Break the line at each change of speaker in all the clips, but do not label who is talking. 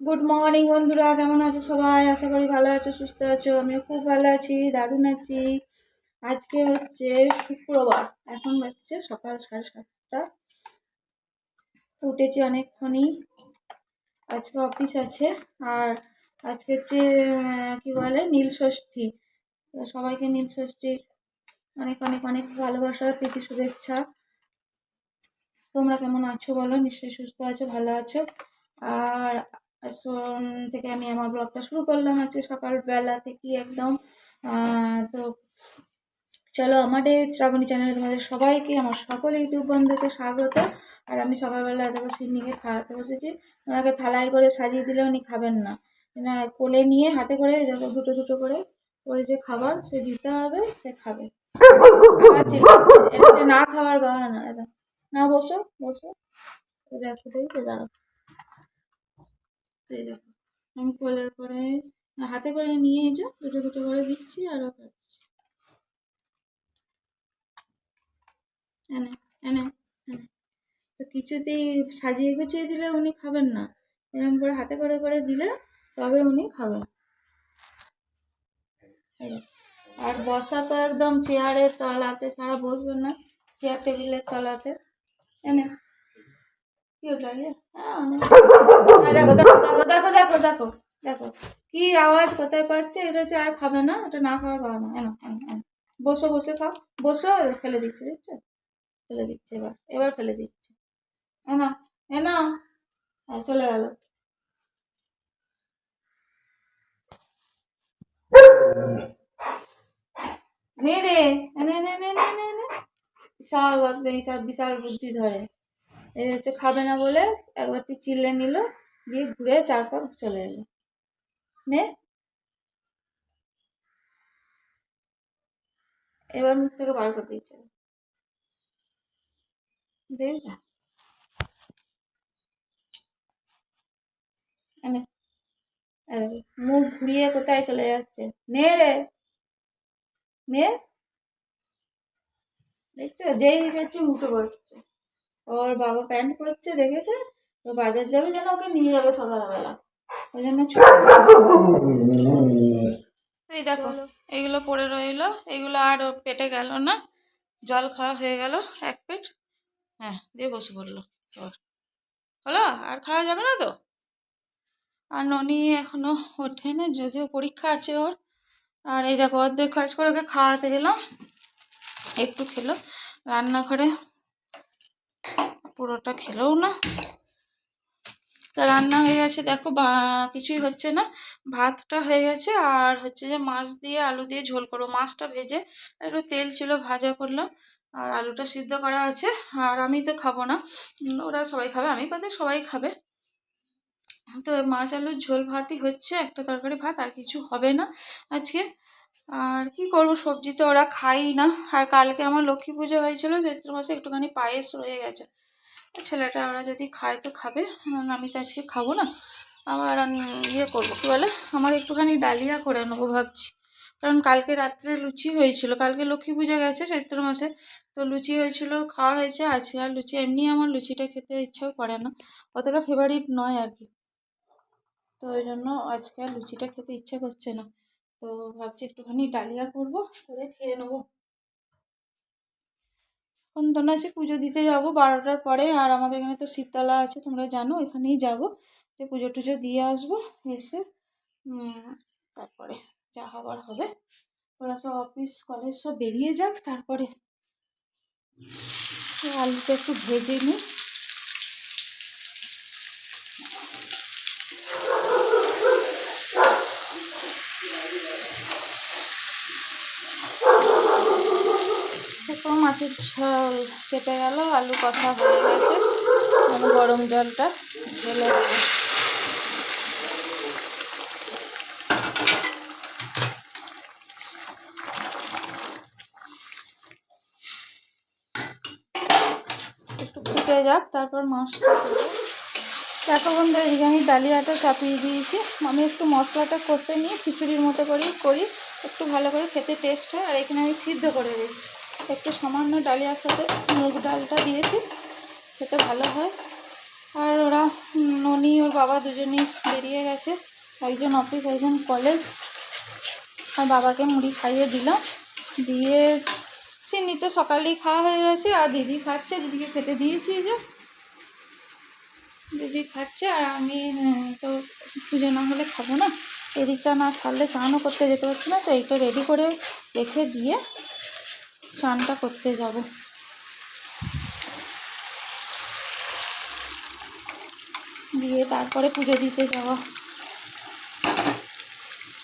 Good morning বন্ধুরা। কেমন আছো সবাই? আশা করি ভালো আছো, সুস্থ আছো। আমিও খুব ভালো আছি, দারুণ আছি। আজকে হচ্ছে শুক্রবার। এখন বাজছে সকাল সাড়ে সাতটা। উঠেছি অনেকক্ষণই। আজকে অফিস আছে। আর আজকে হচ্ছে কি বলে, নীল ষষ্ঠী। সবাইকে নীল ষষ্ঠীর অনেক অনেক অনেক ভালোবাসার প্রীতি শুভেচ্ছা। তোমরা কেমন আছো বলো? নিশ্চয়ই সুস্থ আছো, ভালো আছো। আর থেকে আমি আমার ব্লগটা শুরু করলাম আজকে সকালবেলা থেকে একদম। তো চলো আমাদের শ্রাবণী চ্যানেলে তোমাদের সবাইকে, আমার সকল ইউটিউব বন্ধুকে স্বাগত। আর আমি সকালবেলা দেখো সিন্নিকে খাওয়াতে বসেছি ওনাকে থালায় করে সাজিয়ে দিলে উনি খাবেন না। না, কোলে নিয়ে হাতে করে দেখো দুটো দুটো করে করে যে খাবার সে দিতে হবে, সে খাবে। না খাওয়ার বাহানা, এটা না, বসো বসো। দেখো দেখো এই দেখো আমি কোলে করে, হাতে করে নিয়ে যে দুটো দুটো করে দিচ্ছি আর ও খাচ্ছে। এনে এনে তো কিছুতেই সাজিয়ে গুছিয়ে দিলে উনি খাবেন না। এরকম করে হাতে করে করে দিলে তবে উনি খাবেন। আর বসা তো একদম চেয়ারের তলাতে, ছাড়া বসবেন না, চেয়ার টেবিলের তলাতে। এনে হ্যাঁ, কি আওয়াজ কোথায় পাচ্ছে? এটা হচ্ছে আর খাবে না এটা না খাওয়া পাবে না। এনো বসো বসে খাও। বসো ফেলে দিচ্ছে দেখছ? ফেলে দিচ্ছে এবার এবার ফেলে দিচ্ছে। এনো এনো। আর চলে গেল। নে রে এনে এনে বিশাল বিশাল বিশাল বুদ্ধি ধরে। এই হচ্ছে খাবে না বলে একবারটি চিল্লে নিল, দিয়ে ঘুরে চার পাক চলে এলো। নে। এবার মুখ থেকে বার করে দিয়েছে। দেখবে মুখ ঘুরিয়ে কোথায় চলে যাচ্ছে? নে রে। নে। দেখছ? যেই দিকে উঠে পড়ছে ওর বাবা প্যান্ট পরছে দেখেছে? তো বাজার যাবে যেন ওকে নিয়ে যাবে সকালবেলা। ওই জন্য এই দেখো এইগুলো পড়ে রইল। এইগুলো আর ওর পেটে গেল না। জল খাওয়া হয়ে গেল এক পেট। হ্যাঁ দিয়ে বসে পড়ল। ওর হলো? আর খাওয়া যাবে না তো? আর ননি এখনও ওঠে না যদিও পরীক্ষা আছে ওর। আর এই দেখো অর্ধেক কাজ করে ওকে খাওয়াতে গেলাম। একটু খেলো। রান্নাঘরে পুরোটা খেলেও না। তা রান্না হয়ে গেছে, দেখো বা, কিছুই হচ্ছে না। ভাতটা হয়ে গেছে, আর হচ্ছে যে মাছ দিয়ে আলু দিয়ে ঝোল করব। মাছটা ভেজে একটু তেল ছিল, ভাজা করলাম। আর আলুটা সিদ্ধ করা আছে, আর আমি তো খাব না। ওরা সবাই খাবে, আমি পাতে সবাই খাবে। তো মাছ, আলুর ঝোল, ভাতই হচ্ছে, একটা তরকারি, ভাত, আর কিছু হবে না আজকে। আর কি করব, সবজি তো ওরা খাই না। আর কালকে আমার লক্ষ্মী পুজো হয়েছিল, চৈত্র মাসে একটুখানি পায়েস রয়ে গেছে। ছেলেটা ওরা যদি খায় তো খাবে। আমি তো আজকে খাব না। আবার ইয়ে করব। কী বলে? আমার একটুখানি ডালিয়া করে নেব ভাবছি। কারণ কালকে রাত্রে লুচি হয়েছিল। কালকে লক্ষ্মী পুজো গেছে চৈত্র মাসে। তো লুচি হয়েছিল, খাওয়া হয়েছে। আজকে আর লুচি, এমনি আমার লুচিটা খেতে ইচ্ছেও করে না। অতটা ফেভারিট নয় আর কি। তো ওই জন্য আজকে আর লুচিটা খেতে ইচ্ছে করছে না। তো ভাবছি একটুখানি ডালিয়া করব, করে খেয়ে নেব। এখন সে পুজো দিতে যাব বারোটার পরে। আর আমাদের এখানে তো শীতলা আছে, তোমরা জানো, এখানেই যাব। যে পুজো টুজো দিয়ে আসব, এসে তারপরে যা হবার হবে। ওরা সব অফিস, কলেজ সব বেরিয়ে যাক, তারপরে আলুটা একটু ভেজে নিই। মাছের ঝোল চেপে গেল, আলু কষা হয়ে গেছে। আমি গরম জলটা ঢেলে দেবো। একটু ফুটে যাক, তারপর মাছটা দেখো বন্ধু এদিকে আমি ডালিয়াটা চাপিয়ে দিয়েছি। আমি একটু মশলাটা কষে নিয়ে খিচুড়ির মতো করেই করি, একটু ভালো করে খেতে টেস্ট হয়। আর এখানে আমি সিদ্ধ করে দিয়েছি একটু সামান্য ডালিয়ার সাথে মুগ ডালটা দিয়েছি খেতে ভালো হয়। আর ওরা ননি, ওর বাবা দুজনেই বেরিয়ে গেছে, একজন অফিস, একজন কলেজ। আর বাবাকে মুড়ি খাইয়ে দিলাম। দিয়ে সিন্নি তো সকালেই খাওয়া হয়ে গেছে। আর দিদি খাচ্ছে, দিদিকে খেতে দিয়েছি যে। দিদি খাচ্ছে, আর আমি তো পুজো না হলে খাব না। এদিকটা না সারলে চানও করতে যেতে পারছি না, তো এইটা রেডি করে রেখে দিয়ে চানটা করতে যাব। দিয়ে তারপরে পুজো দিতে যাওয়া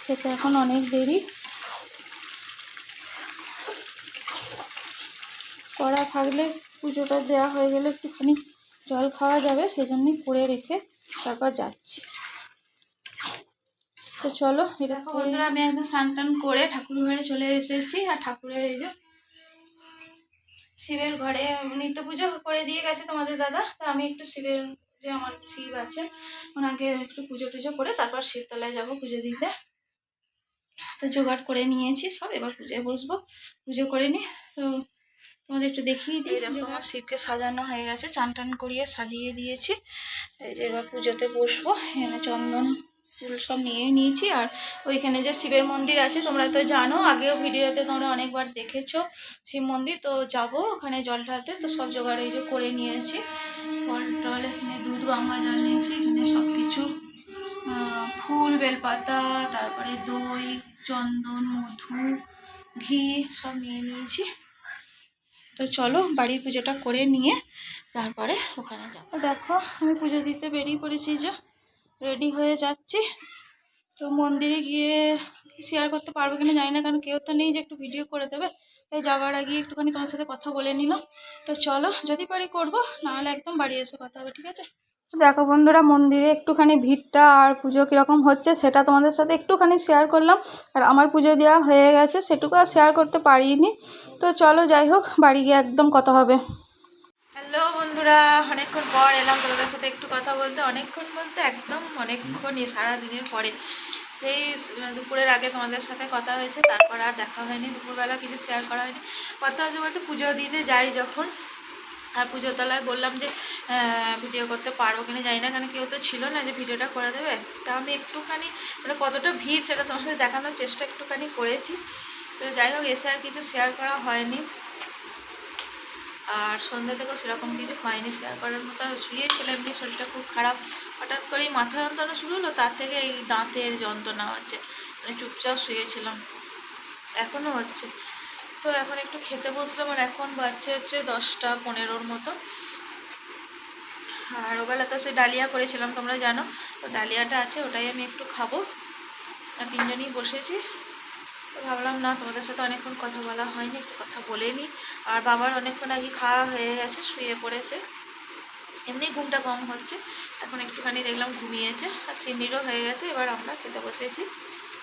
খেতে এখন অনেক দেরি। করা থাকলে পুজোটা দেওয়া হয়ে গেলে একটুখানি জল খাওয়া যাবে, সেজন্যই করে রেখে তারপর যাচ্ছি। তো চলো, এটা বন্ধুরা, আমি একদম স্নান টান করে ঠাকুর ঘরে চলে এসেছি, আর ঠাকুরের এই যে শিবের ঘরে নিত্য পুজো করে দিয়ে গেছে তোমাদের দাদা। তো আমি একটু শিবের যে আমার শিব আছে, ওনাকে একটু পুজো টুজো করে তারপর শিবতলায় যাব পুজো দিতে। তো জোগাড় করে নিয়েছি সব, এবার পুজোয় বসবো। পুজো করে নি, তো তোমাদের একটু দেখিয়ে দিই। দেখো, আমার শিবকে সাজানো হয়ে গেছে, চান টান করিয়ে সাজিয়ে দিয়েছি। এবার পুজোতে বসবো, এখানে চন্দন ফুল সব নিয়ে নিয়েছি আর ওইখানে যে শিবের মন্দির আছে, তোমরা তো জানো, আগেও ভিডিওতে তোমরা অনেকবার দেখেছ শিব মন্দির, তো যাব ওখানে জল ঢালতে, তো সব জোগাড় এই যে করে নিয়েছি। ফল টল এখানে দুধ, গঙ্গা জল নিয়েছি, এখানে সব কিছু ফুল, বেলপাতা, তারপরে দই, চন্দন, মধু, ঘি সব নিয়ে নিয়েছি। তো চলো বাড়ির পুজোটা করে নিয়ে তারপরে ওখানে যাব। দেখো, আমি পুজো দিতে বেরিয়ে পড়েছি যে রেডি হয়ে যাচ্ছি। তো মন্দিরে গিয়ে শেয়ার করতে পারব কিনা জানি না কারণ কেউ তো নেই যে একটু ভিডিও করে দেবে। তাই যাওয়ার আগে একটুখানি তোমার সাথে কথা বলে নিলাম। তো চলো, যদি পারি করব, নাহলে একদম বাড়ি এসে কথা হবে, ঠিক আছে? দেখো বন্ধুরা, মন্দিরে একটুখানি ভিড়টা আর পুজো কীরকম হচ্ছে সেটা তোমাদের সাথে একটুখানি শেয়ার করলাম। আর আমার পুজো দেওয়া হয়ে গেছে, সেটুকু আর শেয়ার করতে পারিনি। তো চলো যাই হোক, বাড়ি গিয়ে একদম কথা হবে। হ্যালো বন্ধুরা, অনেকক্ষণ পর এলাম তোমাদের সাথে একটু কথা বলতে। অনেকক্ষণ বলতে একদম অনেকক্ষণই সারা দিনের পরে। সেই দুপুরের আগে তোমাদের সাথে কথা হয়েছে, তারপর আর দেখা হয়নি। দুপুরবেলা কিছু শেয়ার করা হয়নি। কথা হচ্ছে বলতে পুজো দিতে যাই যখন। আর পুজোর তলায় বললাম যে ভিডিও করতে পারব কিনা জানি না, কারণ কেউ তো ছিল না যে ভিডিওটা করে দেবে। তা আমি একটুখানি মানে কতটা ভিড় সেটা তোমাদের দেখানোর চেষ্টা একটুখানি করেছি। তো যাই হোক, এসে আর কিছু শেয়ার করা হয়নি। আর সন্ধ্যা থেকেও সেরকম কিছু হয়নি। শেয়ার করার মতো শুয়েছিলাম এমনি শরীরটা খুব খারাপ। হঠাৎ করেই মাথা যন্ত্রণা শুরু হলো, তার থেকে এই দাঁতের যন্ত্রণা হচ্ছে। মানে চুপচাপ শুয়েছিলাম। এখনও হচ্ছে। তো এখন একটু খেতে বসলাম আর এখন বাচ্চা হচ্ছে দশটা পনেরোর মতো। আর ওবেলা তো সে ডালিয়া করেছিলাম, তোমরা জানো। তো ডালিয়াটা আছে, ওটাই আমি একটু খাব। আর তিনজনই বসেছি। তো ভাবলাম, না, তোমাদের সাথে অনেকক্ষণ কথা বলা হয়নি, একটু কথা বলে নিই। আর বাবার অনেকক্ষণ আগে খাওয়া হয়ে গেছে, শুয়ে পড়েছে। এমনি ঘুমটা কম হচ্ছে। এখন একটুখানি দেখলাম ঘুমিয়েছে। আর সিন্নিরও হয়ে গেছে, এবার আমরা খেতে বসেছি।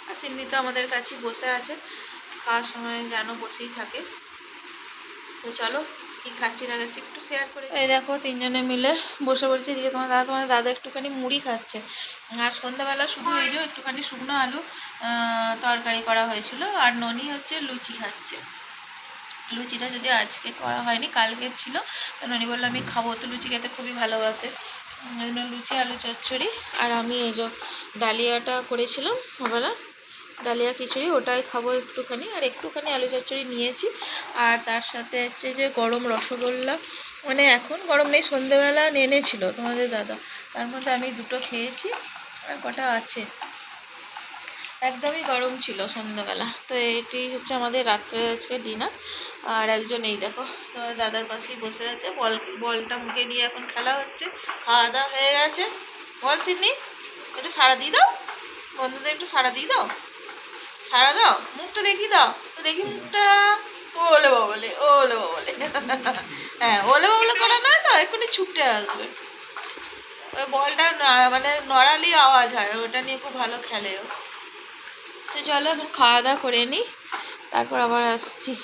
আর সিন্নি তো আমাদের কাছে বসে আছে। খাওয়ার সময় যেন বসেই থাকে। তো চলো কি খাচ্ছি না খাচ্ছি একটু শেয়ার করে এই দেখো, তিনজনে মিলে বসে পড়েছি। এদিকে তোমার দাদা তোমার দাদা একটুখানি মুড়ি খাচ্ছে। আর সন্ধ্যাবেলা শুধু এই যে একটুখানি শুকনো আলু তরকারি করা হয়েছিল। আর ননি হচ্ছে লুচি খাচ্ছে। লুচিটা যদি আজকে করা হয়নি, কালকে ছিল, তো ননি বলল, আমি খাব। তো লুচি খেতে খুবই ভালোবাসে। লুচি, আলু চচ্চড়ি। আর আমি এই যে ডালিয়াটা করেছিলাম ওবেলা ডালিয়া খিচুড়ি, ওটাই খাব একটুখানি। আর একটুখানি আলু চচ্চড়ি নিয়েছি। আর তার সাথে হচ্ছে যে গরম রসগোল্লা। মানে এখন গরম নেই, সন্ধেবেলা এনেছিল তোমাদের দাদা। তার মধ্যে আমি দুটো খেয়েছি, আর কটা আছে। একদমই গরম ছিল সন্ধ্যাবেলা তো এটি হচ্ছে আমাদের রাত্রে আজকে ডিনার। আর একজন এই দেখো দাদার পাশেই বসে আছে। বল, বলটা মুখে নিয়ে এখন খেলা হচ্ছে। খাওয়া দাওয়া হয়ে গেছে। বল সিডনি একটু সারা দিয়ে দাও। বন্ধুদের একটু সারা দিয়ে দাও। সারা দাও, মুখটা দেখি দাও। তো দেখি মুখটা ওলে বাবলে ওলে বাবলে। হ্যাঁ ওলে বাবলে করা নয় তো, এক্ষুনি ছুটে আসবে। ওই বলটা না- মানে নড়ালি আওয়াজ হয়, ওটা নিয়ে খুব ভালো খেলে ও। তো চলো, এখন খাওয়া দাওয়া করে নিই তারপর আবার আসছি।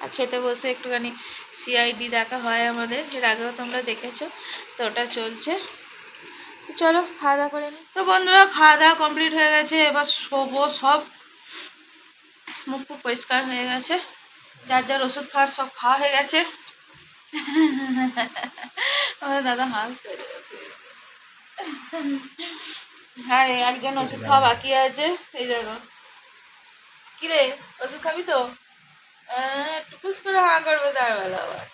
আর খেতে বসে একটুখানি সিআইডি দেখা হয় আমাদের, এর আগেও তোমরা দেখেছ, তো ওটা চলছে। চলো, খাওয়া দাওয়া করে নিই তো বন্ধুরা, খাওয়া দাওয়া কমপ্লিট হয়ে গেছে। এবার শোবো সব। মুখ ফুক পরিষ্কার হয়ে গেছে। যার যার ওষুধ খাওয়ার সব খাওয়া হয়ে গেছে। আমাদের দাদা বেড়ে গেছে। হ্যাঁ রে একজন ওষুধ খাওয়া বাকি আছে। এই দেখো। কিরে, ওষুধ খাবি তো? টুকুস করে হাঁ করবে তার বেলা আবার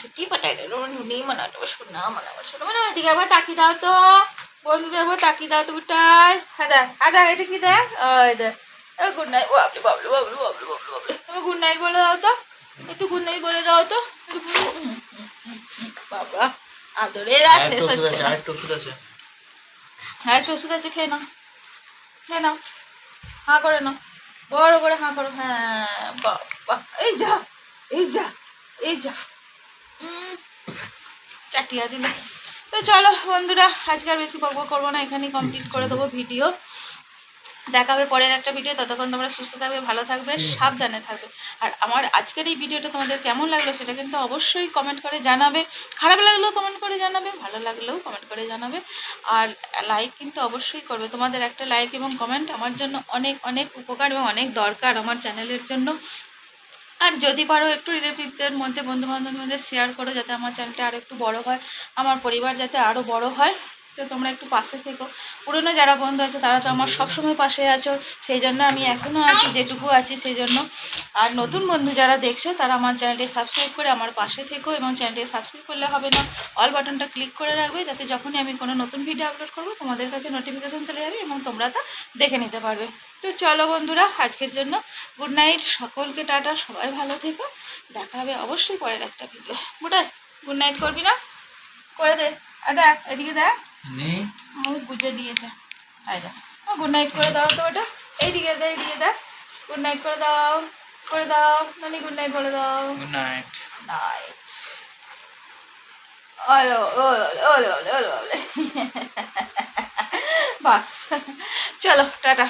ছুটি পাঠাই রে রোন ঝুনি মানাটো শোনা মানাবো শোনা মানে এদিকে একবার তাকি দাও তো। বন্ধুদের একবার তাকি দাও তো বিটাই। হ্যাঁ দেখ হ্যাঁ দেখ এটা কি দেখ? ওই দেখ। Good night Bablu Bablu Bablu Bablu Bablu Bablu. তুমি গুড নাইট বলে দাও তো। একটু গুড নাইট বলে দাও তো। বাবা আদরের আর শেষ
আরেকটা ওষুধ
হচ্ছে। না।
ওষুধ আছে।
হ্যাঁ একটু ওষুধ আছে খেয়ে নাও। খেয়ে নাও। হাঁ করে নাও। বড় করে হাঁ করো। হ্যাঁ বাবা। এই যা এই যা এই যা। চাটিয়া দিল তো চলো বন্ধুরা, আজকে আর বেশি বকবক করব না, এখানেই কমপ্লিট করে দেবো ভিডিও দেখাবে পরের একটা ভিডিও ততক্ষণ তোমরা সুস্থ থাকবে, ভালো থাকবে, সাবধানে থাকবে। আর আমার আজকের এই ভিডিওটা তোমাদের কেমন লাগল সেটা কিন্তু অবশ্যই কমেন্ট করে জানাবে। খারাপ লাগলেও কমেন্ট করে জানাবে, ভালো লাগলেও কমেন্ট করে জানাবে। আর লাইক কিন্তু অবশ্যই করবে। তোমাদের একটা লাইক এবং কমেন্ট আমার জন্য অনেক অনেক উপকার এবং অনেক দরকার আমার চ্যানেলের জন্য। আর যদি পারো একটু রিলেটিভদের মধ্যে, বন্ধুবান্ধবদের মধ্যে শেয়ার করো যাতে আমার চ্যানেলটা আরও একটু বড় হয়, আমার পরিবার যাতে আরও বড় হয়। তো তোমরা একটু পাশে থেকো। পুরনো যারা বন্ধু আছে, তারা তো আমার সবসময় পাশে আছো। সেই জন্য আমি এখনও আছি, যেটুকু আছি সেই জন্য। আর নতুন বন্ধু যারা দেখছ, তারা আমার চ্যানেলটি সাবস্ক্রাইব করে আমার পাশে থেকো এবং চ্যানেলটি সাবস্ক্রাইব করলে হবে না। অল বাটনটা ক্লিক করে রাখবে, যাতে যখনই আমি কোনো নতুন ভিডিও আপলোড করব, তোমাদের কাছে নোটিফিকেশান চলে যাবে এবং তোমরা তা দেখে নিতে পারবে। তো চলো বন্ধুরা, আজকের জন্য গুড নাইট সকলকে টাটা, সবাই ভালো থেকো। দেখা হবে অবশ্যই পরের একটা ভিডিও বুটাই গুড নাইট করবি না? করে দে। দেখ, এদিকে দেখ।
নেই।
মুখ গুজে দিয়েছে। গুড নাইট করে দাও তো ওটা। এইদিকে দে এইদিকে দাও গুড নাইট করে দাও করে দাও। নানি গুড নাইট বলে দাও।
গুড নাইট
নাইট ওলে ওলে ওলে ওলে ওলে ওলে। বাস। চলো টাটা।